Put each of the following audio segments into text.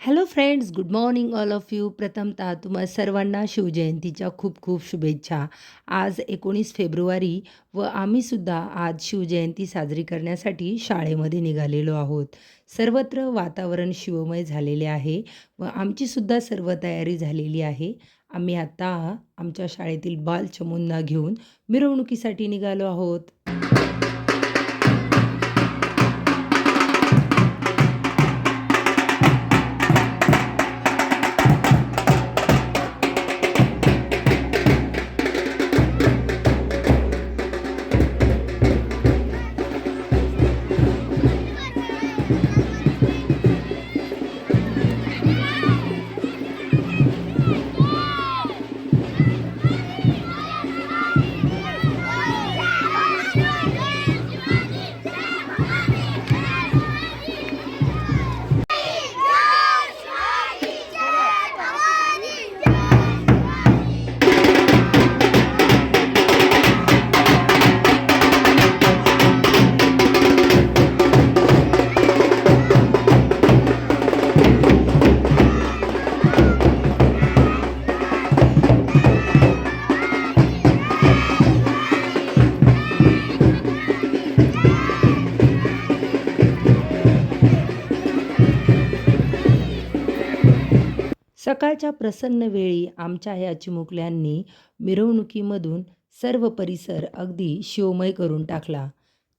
Hello friends good morning all of you प्रथमतः तुम्हा सर्वांना शिवजयंतीच्या खूप खूप शुभेच्छा. आज एकोणीस फेब्रुवारी व आम्हीसुद्धा आज शिवजयंती साजरी करण्यासाठी शाळेमध्ये निघालेलो आहोत. सर्वत्र वातावरण शिवमय झालेले आहे व आमचीसुद्धा सर्व तयारी झालेली आहे. आम्ही आता आमच्या शाळेतील बालचमूंना घेऊन मिरवणुकीसाठी निघालो आहोत. सकाळच्या प्रसन्न वेळी आमच्या या चिमुकल्यांनी मिरवणुकीमधून सर्व परिसर अगदी शिवमय करून टाकला.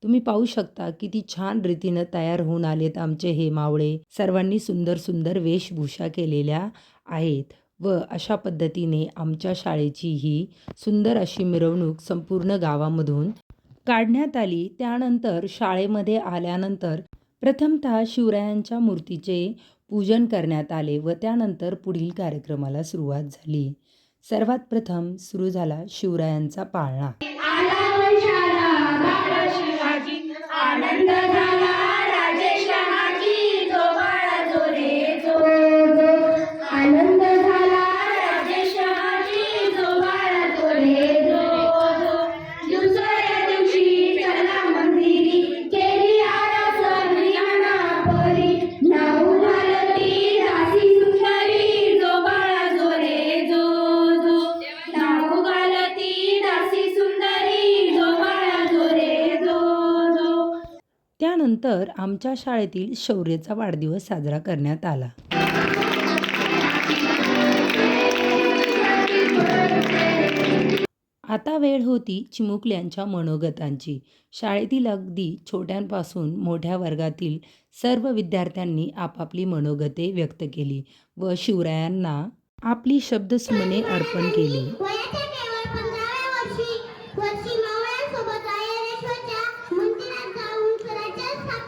तुम्ही पाहू शकता किती छान रीतीनं तयार होऊन आलेत आमचे हे मावळे. सर्वांनी सुंदर सुंदर वेशभूषा केलेल्या आहेत व अशा पद्धतीने आमच्या शाळेची ही सुंदर अशी मिरवणूक संपूर्ण गावामधून काढण्यात आली. त्यानंतर शाळेमध्ये आल्यानंतर प्रथमतः शिवरायांच्या मूर्तीचे पूजन करण्यात आले व त्यानंतर पुढील कार्यक्रमाला सुरुवात झाली. सर्वात प्रथम सुरू झाला शिवरायांचा पाळणा. आनंद झाला. त्यानंतर आमच्या शाळेतील शौर्यचा वाढदिवस साजरा करण्यात आला. आता वेळ होती चिमुकल्यांच्या मनोगतांची. शाळेतील अगदी छोट्यांपासून मोठ्या वर्गातील सर्व विद्यार्थ्यांनी आपापली मनोगते व्यक्त केली व शिवरायांना आपली शब्दसुमने अर्पण केली.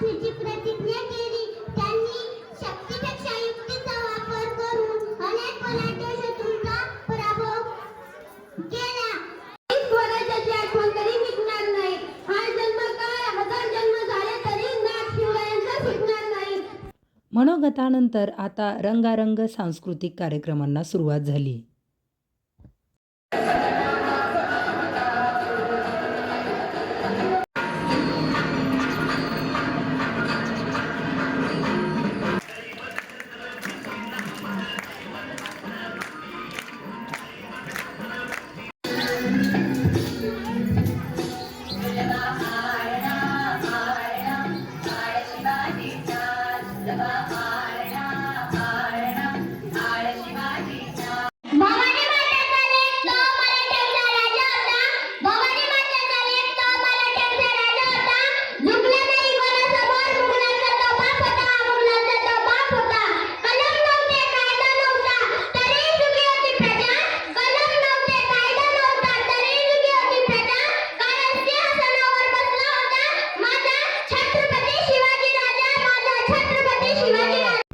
प्रतिज्ञा केली. त्यांनी शक्तीपेक्षा युक्तीचा वापर करून अनेक बलाढ्य शत्रूंचा पराभव केला. स्वराज्याची आठवण निघणार नाही. हा जन्म काय? हजार जन्म झाले तरी नाथ शिवरायांचा सुटणार नाही. मनोगतानंतर आता रंगारंग सांस्कृतिक कार्यक्रमांना सुरुवात झाली.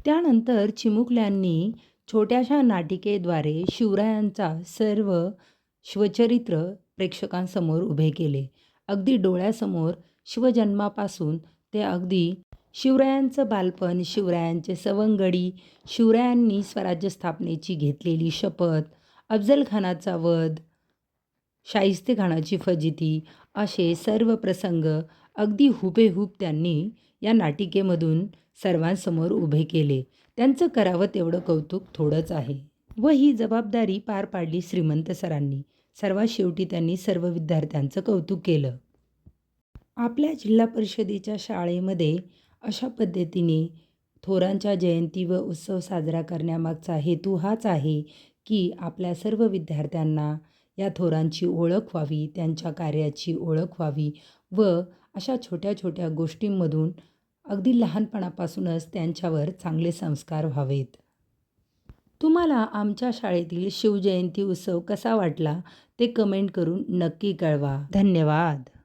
त्यानंतर चिमुकल्यांनी छोट्याशा नाटिकेद्वारे शिवरायांचा सर्व शिवचरित्र प्रेक्षकांसमोर उभे केले. अगदी डोळ्यासमोर शिवजन्मापासून ते अगदी शिवरायांचं बालपण शिवरायांचे सवंगडी शिवरायांनी स्वराज्य स्थापनेची घेतलेली शपथ अफजलखानाचा वध शाहिस्तेखानाची फजिती असे सर्व प्रसंग अगदी हुबेहूब त्यांनी या नाटिकेमधून सर्वांसमोर उभे केले. त्यांचं करावं तेवढं कौतुक थोडंच आहे. व ही जबाबदारी पार पाडली श्रीमंत सरांनी. सर्वात शेवटी त्यांनी सर्व विद्यार्थ्यांचं कौतुक केलं. आपल्या जिल्हा परिषदेच्या शाळेमध्ये अशा पद्धतीने थोरांच्या जयंती व उत्सव साजरा करण्यामागचा हेतू हाच आहे की आपल्या सर्व विद्यार्थ्यांना या थोरांची ओळख व्हावी त्यांच्या कार्याची ओळख व्हावी व अशा छोट्या छोट्या गोष्टींमधून अगदी लहानपणापासूनच त्यांच्यावर चांगले संस्कार व्हावेत. तुम्हाला आमच्या शाळेतील शिवजयंती उत्सव कसा वाटला ते कमेंट करून नक्की कळवा. धन्यवाद.